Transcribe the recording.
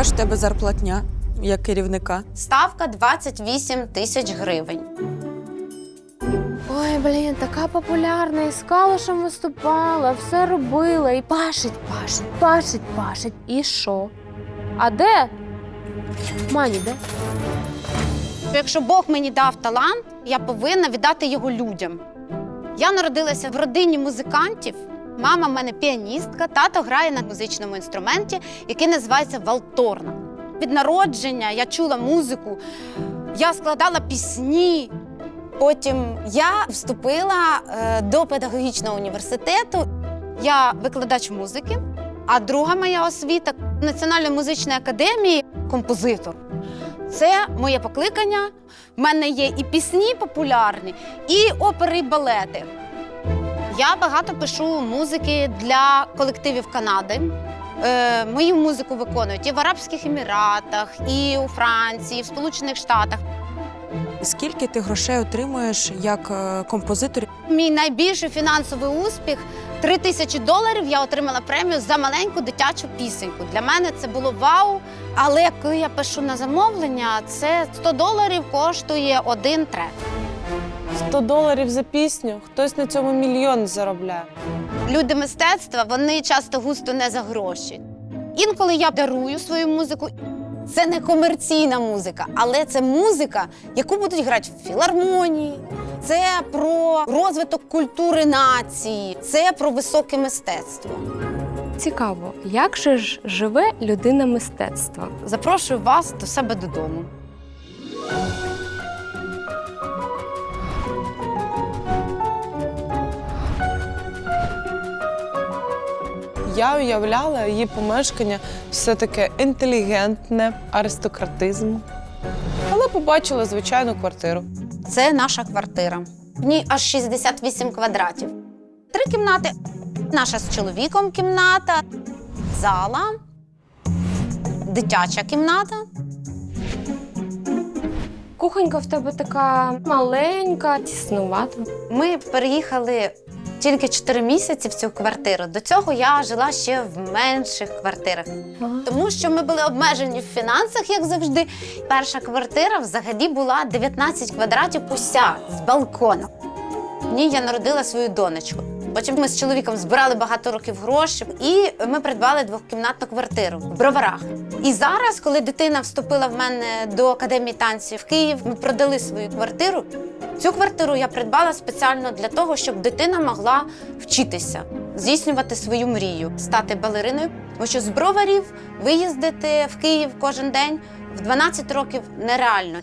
Яка ж в тебе зарплатня як керівника? Ставка 28 тисяч гривень. Ой, блін, така популярна, і з калушем виступала, все робила, і пашить, пашить, пашить, пашить. І що? А де? Мані, де? Якщо Бог мені дав талант, я повинна віддати його людям. Я народилася в родині музикантів. Мама в мене піаністка, тато грає на музичному інструменті, який називається валторна. Від народження я чула музику, я складала пісні. Потім я вступила е, до педагогічного університету. Я викладач музики, а друга моя освіта Національної музичної академії композитор. Це моє покликання. В мене є і пісні популярні, і опери, і балети. Я багато пишу музики для колективів Канади. Е, мою музику виконують і в Арабських Еміратах, і у Франції, і в Сполучених Штатах. Скільки ти грошей отримуєш як е, композитор? Мій найбільший фінансовий успіх 3 тисячі доларів. Я отримала премію за маленьку дитячу пісеньку. Для мене це було вау. Але коли я пишу на замовлення, це 100 доларів коштує один трек. 100 доларів за пісню, хтось на цьому мільйон заробляє. Люди мистецтва вони часто густо не за гроші. Інколи я дарую свою музику. Це не комерційна музика, але це музика, яку будуть грати в філармонії. Це про розвиток культури нації, це про високе мистецтво. Цікаво, як же ж живе людина мистецтва? Запрошую вас до себе додому. Я уявляла її помешкання все таке інтелігентне, аристократизм. Але побачила звичайну квартиру. Це наша квартира. В ній аж 68 квадратів. Три кімнати. Наша з чоловіком кімната, зала, дитяча кімната. Кухонька в тебе така маленька, тіснувата. Ми переїхали тільки 4 місяці в цю квартиру. До цього я жила ще в менших квартирах. Тому що ми були обмежені в фінансах, як завжди. Перша квартира взагалі була 19 квадратів уся з балконом. В ній я народила свою донечку. Потім ми з чоловіком збирали багато років грошей, і ми придбали двохкімнатну квартиру в броварах. І зараз, коли дитина вступила в мене до академії танців в Київ, ми продали свою квартиру. Цю квартиру я придбала спеціально для того, щоб дитина могла вчитися, здійснювати свою мрію, стати балериною. Тому що з броварів виїздити в Київ кожен день в 12 років нереально.